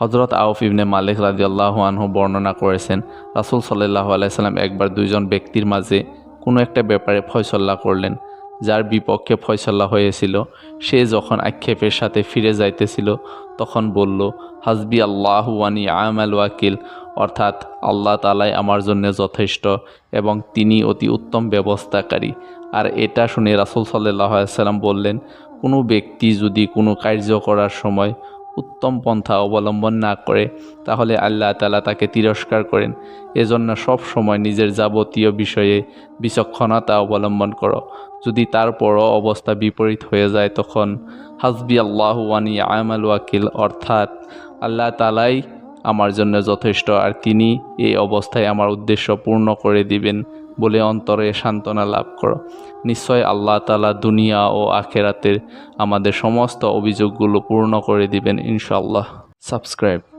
হজরত আউফ ইবনে মালিক রাজিয়াল্লাহু আনহু বর্ণনা করেছেন, রাসুল সাল্লাহ আলাইসাল্লাম একবার দুইজন ব্যক্তির মাঝে কোনো একটা ব্যাপারে ফয়সল্লা করলেন। যার বিপক্ষে ফয়সল্লা হয়েছিল, সে যখন আক্ষেপের সাথে ফিরে যাইতেছিল, তখন বলল হাজবি আল্লাহ ওয়ানি আমাল ওয়াকিল। অর্থাৎ আল্লাহ তালাই আমার জন্য যথেষ্ট এবং তিনি অতি উত্তম ব্যবস্থাকারী। আর এটা শুনে রাসুল সাল্লাহ সাল্লাম বললেন, কোনো ব্যক্তি যদি কোনো কার্য করার সময় উত্তম পন্থা অবলম্বন না করে, তাহলে আল্লাহ তালা তাকে তিরস্কার করেন। এজন্য সব সময় নিজের যাবতীয় বিষয়ে বিচক্ষণতা অবলম্বন করো। যদি তারপরও অবস্থা বিপরীত হয়ে যায়, তখন হাসবি আল্লাহ ওয়ানি আমাল ওয়াকিল, অর্থাৎ আল্লাহ তালাই আমার জন্য যথেষ্ট, আর তিনি এই অবস্থায় আমার উদ্দেশ্য পূর্ণ করে দিবেন। বলে অন্তরে সান্ত্বনা লাভ করো। নিশ্চয় আল্লাহ তালা দুনিয়া ও আখেরাতের আমাদের সমস্ত অভিযোগগুলো পূর্ণ করে দিবেন ইনশাল্লাহ সাবস্ক্রাইব।